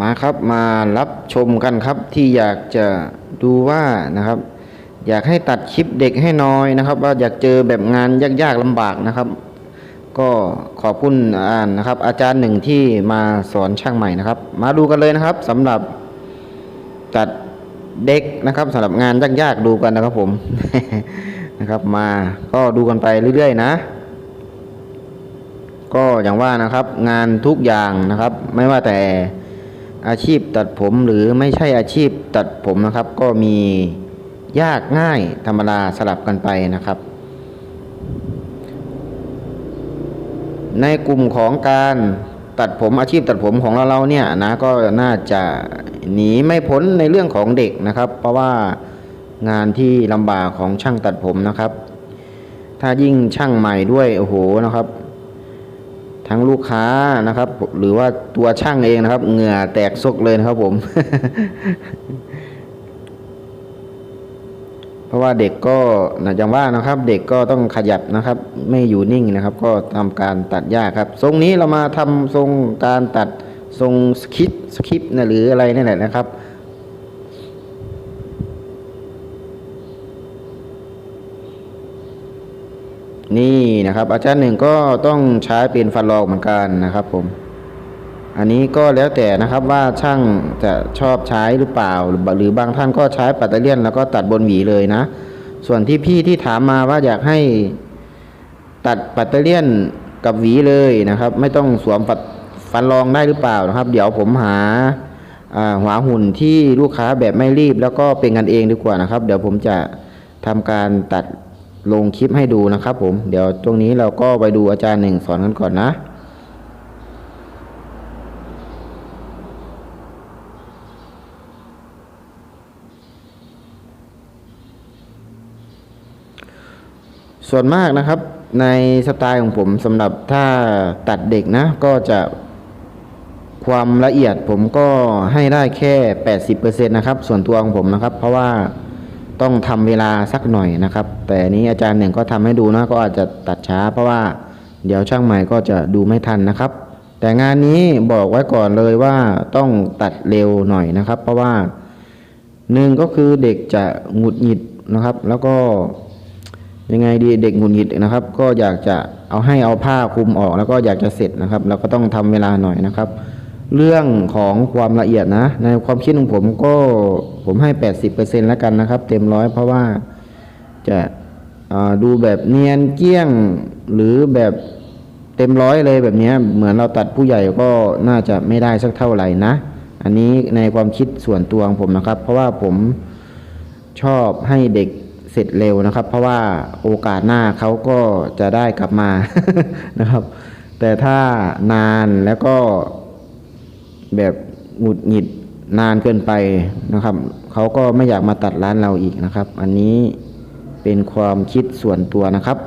มาครับมารับชมกันครับที่อยากจะดูว่านะครับ อยากให้ตัดคลิปเด็กให้น้อยนะครับ ว่าอยากเจอแบบงานยากๆลำบากนะครับ ก็ขอบคุณอ่านนะครับ อาจารย์หนึ่งที่มาสอนช่างใหม่นะครับ มาดูกันเลยนะครับสำหรับตัดเด็กนะครับสำหรับงานยากๆดูกันนะครับผมนะครับ มาก็ดูกันไปเรื่อยๆนะก็อย่างว่านะครับงานทุกอย่างนะครับ ไม่ว่าแต่ อาชีพตัดผมหรือไม่ใช่อาชีพตัดผมนะครับ ก็มียากง่ายธรรมดาสลับกันไปนะครับ ในกลุ่มของการตัดผมอาชีพตัดผมของเราเราเนี่ยนะก็น่าจะหนีไม่พ้นในเรื่องของเด็กนะครับ เพราะว่างานที่ลำบากของช่างตัดผมนะครับ ถ้ายิ่งช่างใหม่ด้วยโอ้โหนะครับ ทั้งลูกค้านะครับ หรือว่าตัวช่างเองนะครับ เหงื่อแตกซกเลยนะครับผม เพราะว่าเด็กก็นะอย่างว่านะครับ เด็กก็ต้องขยับนะครับ ไม่อยู่นิ่งนะครับ ก็ทำการตัดหญ้าครับ ทรงนี้เรามาทำทรงการตัดทรงสคิปสคิปนะหรืออะไรนี่แหละนะครับ นี่นะครับ อาจารย์หนึ่งก็ต้องใช้เป็นฟันรองเหมือนกันนะครับผม อันนี้ก็แล้วแต่นะครับว่าช่างจะชอบใช้หรือเปล่า หรือบางท่านก็ใช้ปัตเตอร์เลียน แล้วก็ตัดบนหวีเลยนะ ส่วนที่พี่ที่ถามมาว่าอยากให้ตัดปัตเตอร์เลียนกับหวีเลยนะครับ ไม่ต้องสวมปัดฟันรองได้หรือเปล่านะครับ เดี๋ยวผมหาหัวหุ่นที่ลูกค้าแบบไม่รีบ แล้วก็เป็นกันเองดีกว่านะครับ เดี๋ยวผมจะทำการตัด ลงคลิปให้ดูนะครับผม เดี๋ยวตรงนี้เราก็ไปดูอาจารย์หนึ่งสอนกันก่อนนะส่วนมากนะครับในสไตล์ของผมสำหรับถ้าตัดเด็กนะก็จะความละเอียดผมก็ให้ได้แค่ 80%นะครับ ส่วนตัวของผมนะครับ เพราะว่า ต้องทำเวลาสักหน่อยนะครับ แต่นนี้อาจารย์หนึ่งก็ทำให้ดูนะก็อาจจะตัดช้า เพราะว่าเดี๋ยวช่างใหม่ก็จะดูไม่ทันนะครับ แต่งานนี้บอกไว้ก่อนเลยว่าต้องตัดเร็วหน่อยนะครับ เพราะว่าหนึ่งก็คือเด็กจะหงุดหงิดนะครับ แล้วก็ยังไงดีเด็กหงุดหงิดนะครับ ก็อยากจะเอาให้เอาผ้าคลุมออก แล้วก็อยากจะเสร็จนะครับ เราก็ต้องทำเวลาหน่อยนะครับ เรื่องของความละเอียดนะ ในความคิดของผมก็ผมให้ 80%แล้วกันนะครับ เต็มร้อยเพราะว่าจะดูแบบเนียนเกี้ยงหรือแบบเต็มร้อยเลยแบบนี้เหมือนเราตัดผู้ใหญ่ก็น่าจะไม่ได้สักเท่าไหร่นะ อันนี้ในความคิดส่วนตัวของผมนะครับ เพราะว่าผมชอบให้เด็กเสร็จเร็วนะครับ เพราะว่าโอกาสหน้าเขาก็จะได้กลับมานะครับ แต่ถ้านานแล้วก็ แบบหงุดหงิดนานเกินไปนะครับ เขาก็ไม่อยากมาตัดร้านเราอีกนะครับ อันนี้เป็นความคิดส่วนตัวนะครับ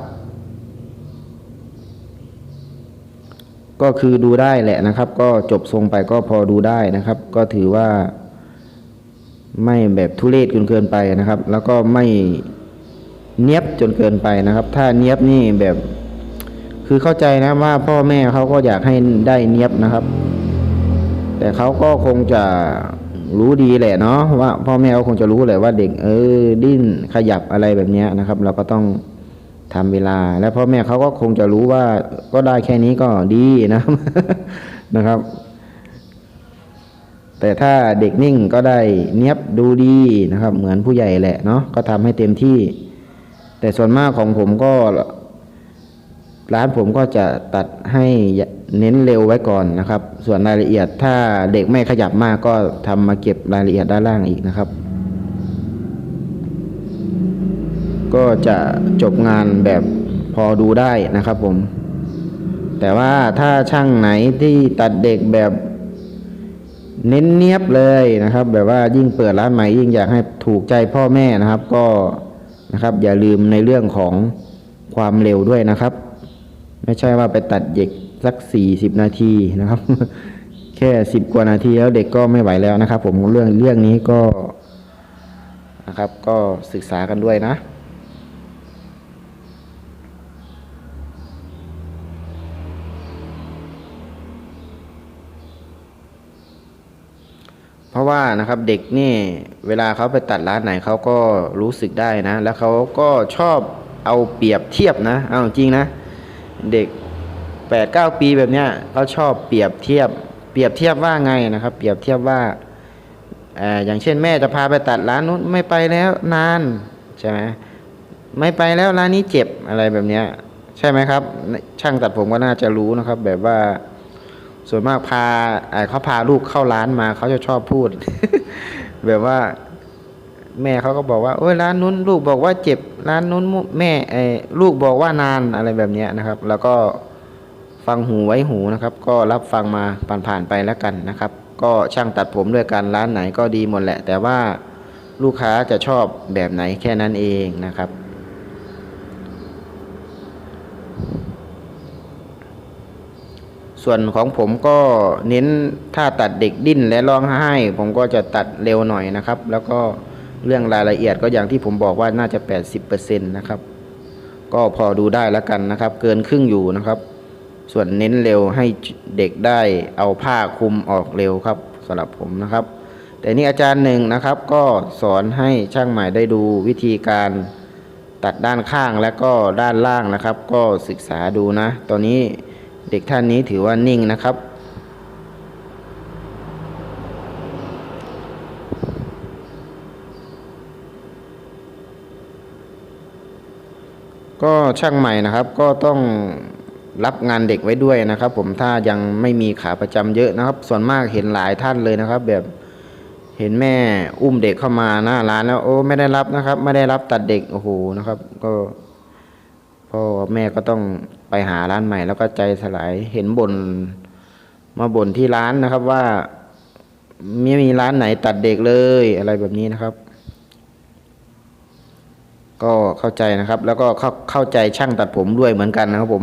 ก็คือดูได้แหละนะครับ ก็จบทรงไปก็พอดูได้นะครับ ก็ถือว่า ไม่แบบทุเรศจนเกินไปนะครับ แล้วก็ไม่เนียบจนเกินไปนะครับ ถ้าเนียบนี่แบบ คือเข้าใจนะว่าพ่อแม่เขาก็อยากให้ได้เนียบนะครับ แต่เขาก็คงจะรู้ดีแหละเนาะว่าพ่อแม่เขาคงจะรู้แหละว่าเด็กเออ ดิ้นขยับอะไรแบบนี้นะครับ เราก็ต้องทำเวลา และพ่อแม่เขาก็คงจะรู้ว่าก็ได้แค่นี้ก็ดีนะครับนะครับ แต่ถ้าเด็กนิ่งก็ได้เนียบดูดีนะครับ เหมือนผู้ใหญ่แหละเนาะก็ทำให้เต็มที่ แต่ส่วนมากของผมก็ ร้านผมก็จะตัดให้เน้นเร็วไว้ก่อนนะครับ ส่วนรายละเอียดถ้าเด็กไม่ขยับมากก็ทำมาเก็บรายละเอียดด้านล่างอีกนะครับ ก็จะจบงานแบบพอดูได้นะครับผม แต่ว่าถ้าช่างไหนที่ตัดเด็กแบบเน้นเนียบเลยนะครับ แบบว่ายิ่งเปิดร้านใหม่ยิ่งอยากให้ถูกใจพ่อแม่นะครับ ก็นะครับอย่าลืมในเรื่องของความเร็วด้วยนะครับ ไม่ใช่ว่าไปตัดเด็กสักสี่สิบนาทีนะครับ แค่สิบกว่านาทีแล้วเด็กก็ไม่ไหวแล้วนะครับ ผมเรื่องเรื่องนี้ก็นะครับ ก็ศึกษากันด้วยนะพราะว่านะครับเด็กนี่เวลาเขาไปตัดร้านไหนเขาก็รู้สึกได้นะ แล้วเขาก็ชอบเอาเปรียบเทียบนะ เอาจริงนะ เด็กแปดเก้าปีแบบเนี้ยเขาชอบเปรียบเทียบ เปรียบเทียบว่าไงนะครับ เปรียบเทียบว่าอ่ออย่างเช่นแม่จะพาไปตัดร้านนู้นไม่ไปแล้วนานใช่ไหมไม่ไปแล้วร้านนี้เจ็บอะไรแบบเนี้ยใช่ไหมครับ ช่างตัดผมก็น่าจะรู้นะครับ แบบว่าส่วนมากพาเขาพาลูกเข้าร้านมาเขาจะชอบพูด แบบว่า แม่เขาก็บอกว่าโอ้ยร้านนู้นลูกบอกว่าเจ็บร้านนู้นแม่ไอ้ลูกบอกว่านานอะไรแบบนี้นะครับ แล้วก็ฟังหูไว้หูนะครับ ก็รับฟังมาผ่านๆไปแล้วกันนะครับ ก็ช่างตัดผมด้วยกันร้านไหนก็ดีหมดแหละ แต่ว่าลูกค้าจะชอบแบบไหนแค่นั้นเองนะครับส่วนของผมก็เน้นถ้าตัดเด็กดิ้นและร้องไห้ ผมก็จะตัดเร็วหน่อยนะครับ แล้วก็ เรื่องรายละเอียดก็อย่างที่ผมบอกว่าน่าจะ 80%นะครับ ก็พอดูได้แล้วกันนะครับ เกินครึ่งอยู่นะครับ ส่วนเน้นเร็วให้เด็กได้เอาผ้าคลุมออกเร็วครับสำหรับผมนะครับ แต่นี่อาจารย์หนึ่งนะครับ ก็สอนให้ช่างใหม่ได้ดูวิธีการตัดด้านข้างและก็ด้านล่างนะครับ ก็ศึกษาดูนะ ตอนนี้เด็กท่านนี้ถือว่านิ่งนะครับ ก็ช่างใหม่นะครับก็ต้องรับงานเด็กไว้ด้วยนะครับ ผมถ้ายังไม่มีขาประจำเยอะนะครับ ส่วนมากเห็นหลายท่านเลยนะครับ แบบเห็นแม่อุ้มเด็กเข้ามาหน้าร้านแล้วโอ้ไม่ได้รับนะครับ ไม่ได้รับตัดเด็กโอ้โหนะครับ ก็พ่อแม่ก็ต้องไปหาร้านใหม่ แล้วก็ใจสลายเห็นบนมาบ่นที่ร้านนะครับว่าไม่มีร้านไหนตัดเด็กเลยอะไรแบบนี้นะครับ ก็เข้าใจนะครับ แล้วก็เข้าเข้าใจช่างตัดผมด้วยเหมือนกันนะครับผม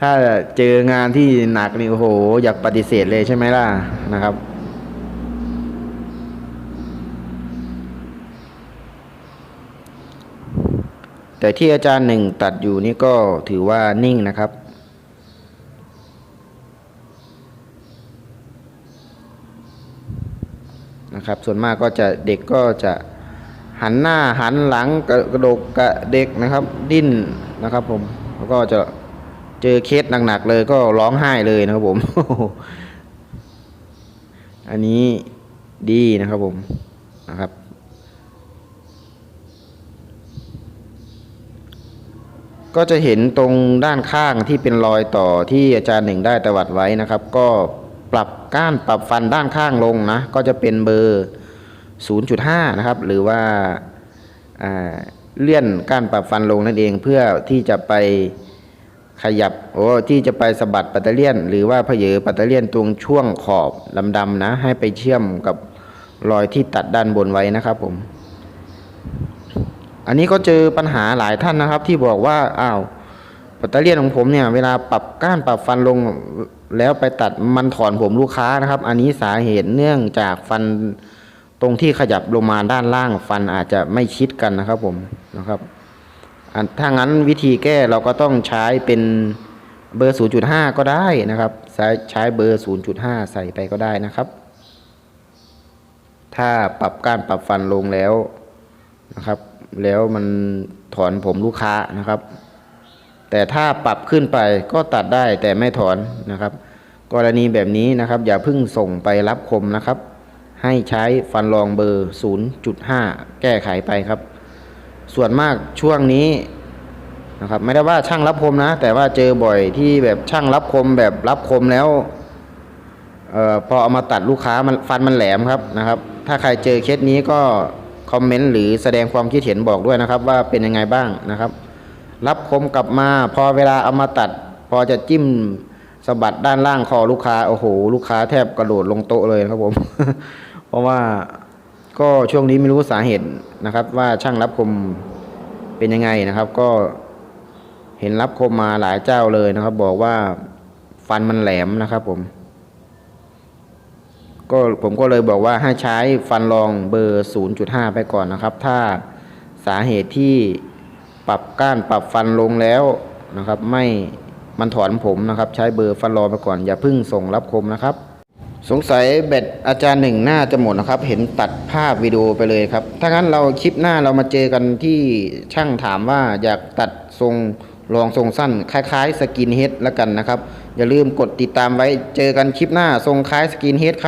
ถ้าเจองานที่หนักนี่โอ้โห อยากปฏิเสธเลยใช่ไหมล่ะนะครับแต่ที่อาจารย์หนึ่งตัดอยู่นี่ก็ถือว่านิ่งนะครับ นะครับ ส่วนมากก็จะเด็กก็จะ หันหน้าหันหลังกระกระดกกระเด็กนะครับดิ้นนะครับผมแล้วก็จะเจอเคสหนักๆเลยก็ร้องไห้เลยนะครับผม อันนี้ดีนะครับผมนะครับ ก็จะเห็นตรงด้านข้างที่เป็นรอยต่อที่อาจารย์หนึ่งได้ตวัดไว้นะครับ ก็ปรับก้านปรับฟันด้านข้างลงนะ ก็จะเป็นเบอร์ 0.5 นะครับ หรือว่าาเลื่อนก้านปรับฟันลงนั่นเองเพื่อที่จะไปขยับโอ้ที่จะไปสะบัดปัตเตอร์เลียน หรือว่าเพเยอปัตเตอร์เลียนตรงช่วงขอบดำๆนะ ให้ไปเชื่อมกับรอยที่ตัดด้านบนไว้นะครับผม อันนี้ก็เจอปัญหาหลายท่านนะครับ ที่บอกว่าอ้าวปัตเตอร์เลียนของผมเนี่ยเวลาปรับก้านปรับฟันลงแล้วไปตัดมันถอนผมลูกค้านะครับ อันนี้สาเหตุเนื่องจากฟัน ตรงที่ขยับลงมาด้านล่างฟันอาจจะไม่ชิดกันนะครับผมนะครับถ้างั้นวิธีแก้เราก็ต้องใช้เป็นเบอร์ 0.5 ก็ได้นะครับใช้ใช้เบอร์ 0.5 ใส่ไปก็ได้นะครับ ถ้าปรับกานปรับฟันลงแล้วนะครับ แล้วมันถอนผมลูกค้านะครับ แต่ถ้าปรับขึ้นไปก็ตัดได้แต่ไม่ถอนนะครับ กรณีแบบนี้นะครับ อย่าเพิ่งส่งไปรับคมนะครับ ให้ใช้ฟันรองเบอร์ 0.5 แก้ไขไปครับ ส่วนมากช่วงนี้นะครับไม่ได้ว่าช่างรับคมนะ แต่ว่าเจอบ่อยที่แบบช่างรับคมแบบรับคมแล้วเอ่อพอเอามาตัดลูกค้ามันฟันมันแหลมครับนะครับ ถ้าใครเจอเคสนี้ก็คอมเมนต์หรือแสดงความคิดเห็นบอกด้วยนะครับ ว่าเป็นยังไงบ้างนะครับ รับคมกลับมาพอเวลาเอามาตัด พอจะจิ้มสะบัดด้านล่างคอลูกค้าโอ้โห ลูกค้าแทบกระโดดลงโต๊ะเลยครับผม เพราะว่าก็ช่วงนี้ไม่รู้สาเหตุนะครับ ว่าช่างรับคมเป็นยังไงนะครับ ก็เห็นรับคมมาหลายเจ้าเลยนะครับ บอกว่าฟันมันแหลมนะครับผมก็ผมก็เลยบอกว่าให้ใช้ฟันรองเบอร์ 0.5 ไปก่อนนะครับ ถ้าสาเหตุที่ปรับก้านปรับฟันลงแล้วนะครับ ไม่มันถอนผมนะครับ ใช้เบอร์ฟันรองไปก่อน อย่าพิ่งส่งรับคมนะครับ สงสัยแบตอาจารย์หนึ่งหน้าจะหมดนะครับ เห็นตัดภาพวิดีโอไปเลยครับ ถ้างั้นเราคลิปหน้าเรามาเจอกันที่ช่างถามว่าอยากตัดทรงรองทรงสั้น คล้ายๆ สกินเฮดแล้วกันนะครับ อย่าลืมกดติดตามไว้เจอกันคลิปหน้าทรงคล้ายสกินเฮดครับ